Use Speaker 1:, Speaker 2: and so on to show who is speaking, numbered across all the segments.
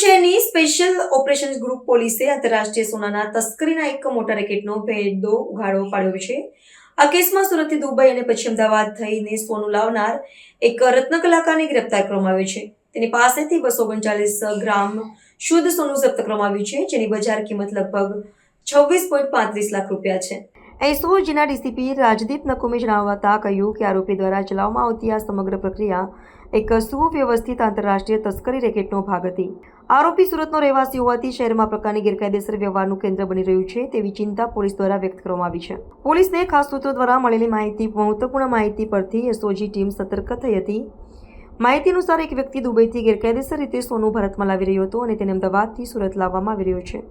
Speaker 1: શહેરની special operation group પોલીસે આંતરરાષ્ટ્રીય સોનાના તસ્કરીના એક મોટા રેકેટનો ભેદો ઉઘાડો પાડ્યો છે. આ કેસમાં સુરતથી દુબઈ અને પછી અમદાવાદ થઈને સોનું લાવનાર એક રત્ન કલાકારને ગ્રેપ્તાર કરવામાં આવ્યો છે. તેની પાસેથી બસો ઓગણચાલીસ ગ્રામ શુદ્ધ સોનું જપ્ત કરવામાં આવ્યું છે, જેની બજાર કિંમત લગભગ છવ્વીસ પોઈન્ટ પાંત્રીસ લાખ રૂપિયા છે. એસઓજીના ડીસીપી રાજદીપ નકુમે જણાવતા કહ્યું કે આરોપી દ્વારા ચલાવવામાં આવતી આ સમગ્ર પ્રક્રિયા એક સુવ્યવસ્થિત આંતરરાષ્ટ્રીય તસ્કરી રેકેટનો ભાગ હતી. આરોપી સુરતનો રહેવાસી હોવાથી શહેરમાં પ્રકારની ગેરકાયદેસર વ્યવહારનું કેન્દ્ર બની રહ્યું છે તેવી ચિંતા પોલીસ દ્વારા વ્યક્ત કરવામાં આવી છે. પોલીસને ખાસ સૂત્રો દ્વારા મળેલી માહિતી, મહત્વપૂર્ણ માહિતી પરથી એસઓજી ટીમ સતર્ક થઈ હતી. માહિતી અનુસાર એક વ્યક્તિ દુબઈથી ગેરકાયદેસર રીતે સોનું ભારતમાં લાવી રહ્યો હતો અને તેને અમદાવાદથી સુરત લાવવામાં આવી રહ્યો છે.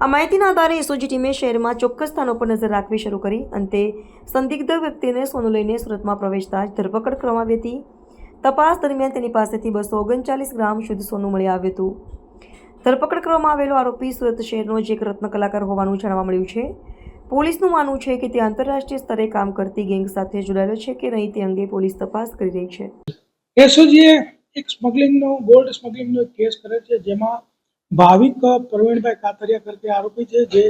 Speaker 1: આ માહિતીના આધારે એસઓજી ટીમે શહેરમાં ચોક્કસ સ્થાનો પર નજર રાખવી શરૂ કરી. અંતે સંદિગ્ધ વ્યક્તિને સોનું લઈને સુરતમાં પ્રવેશતા જ ધરપકડ કરવામાં આવી હતી. તપાસ દરમિયાન તેની પાસેથી બસો ઓગણચાલીસ ગ્રામ શુદ્ધ સોનું મળી આવ્યું હતું. ધરપકડ કરવામાં આવેલો આરોપી સુરત શહેરનો જ એક રત્ન કલાકાર હોવાનું જાણવા મળ્યું છે. પોલીસનું માનવું છે કે તે આંતરરાષ્ટ્રીય સ્તરે કામ કરતી ગેંગ સાથે જોડાયેલો છે કે નહીં તે અંગે પોલીસ તપાસ કરી રહી છે.
Speaker 2: એસઓજીએ એક સ્મગલિંગનો, ગોલ્ડ સ્મગલિંગનો એક કેસ કરે છે જેમાં ભાવિક પ્રવીણભાઈ કાતરિયા કરતી આરોપી છે જે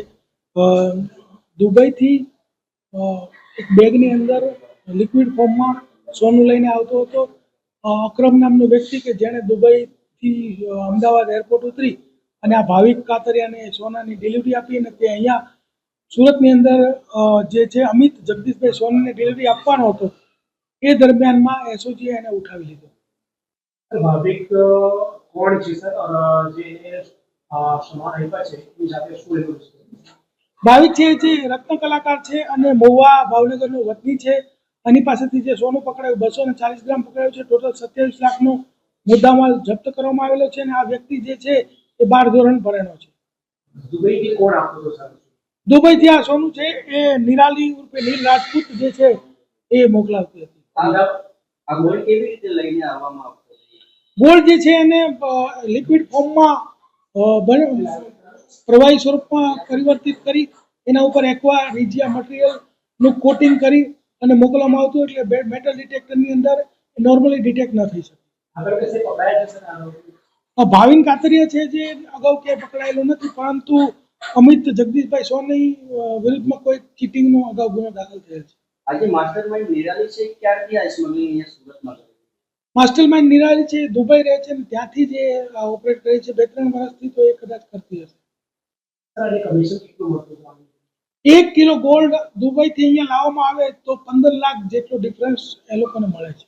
Speaker 2: દુબઈથી એક બેગની અંદર લિક્વિડ ફોર્મમાં સોનું લઈને આવતો હતો. અક્રમ નામનો વ્યક્તિ કે જેણે દુબઈથી અમદાવાદ એરપોર્ટ ઉતરી અને આ ભાવિક કાતરિયાને સોનાની ડિલિવરી આપી અને તે અહીંયા સુરતની અંદર જે છે અમિત જગદીશભાઈ સોનાની ડિલિવરી આપવાનો હતો એ દરમિયાનમાં એસઓજીએ એને ઉઠાવી લીધો.
Speaker 3: ભાવિક કોણ છે સર? જે
Speaker 2: ભાવિક છે જે રત્ન કલાકાર છે અને મહુવા ભાવનગરનો વતની છે. એની પાસેથી જે સોનું પકડાયું બસો ને ચાલીસ ગ્રામ પકડાયું છે. ટોટલ સત્યાવીસ લાખનો મુદ્દામાલ જપ્ત કરવામાં આવેલો છે અને આ વ્યક્તિ જે છે એ બાર ધોરણ ભરેલો છે.
Speaker 3: દુબઈથી કોણ આપતો હતો સર?
Speaker 2: દુબઈથી આ સોનું છે એ નિરાલી ઉર્ફે નીલ રાજપૂત જે છે એ મોકલાવતી હતી.
Speaker 4: ગોળ
Speaker 2: જે છે એને લિક્વિડ ફોર્મમાં પ્રવાહી સ્વરૂપમાં પરિવર્તિત કરી એના ઉપર એક્વા રીજિયા મટીરિયલનું કોટિંગ કરી અને મોકલવામાં આવતું એટલે મેટલ ડિટેક્ટરની અંદર નોર્મલી ડિટેક્ટ ન થઈ શકે. ભાવિન કાતરિયા છે જે અગાઉ ક્યાંય પકડાયેલો નથી પરંતુ અમિત જગદીશભાઈ સોની વિરુદ્ધમાં કોઈ ચીટિંગનો અગાઉ ગુનો દાખલ થયેલ છે.
Speaker 4: આજે માસ્ટર માઇન્ડ નિરાલી છે ક્યારથી આ સ્મગલિંગ અહીંયા સુરતમાં
Speaker 2: માસ્ટરમાઇન્ડ નિરાલી છે દુબઈ રહે છે અને ત્યાંથી જે ઓપરેટ કરે છે બે ત્રણ વર્ષથી તો એ કદાચ કરતી હશે.
Speaker 3: કમિશન કેટલું મળતું?
Speaker 2: એક કિલો ગોલ્ડ દુબઈથી અહીંયા લાવવામાં આવે તો પંદર લાખ જેટલો ડિફરન્સ એ લોકોને મળે છે.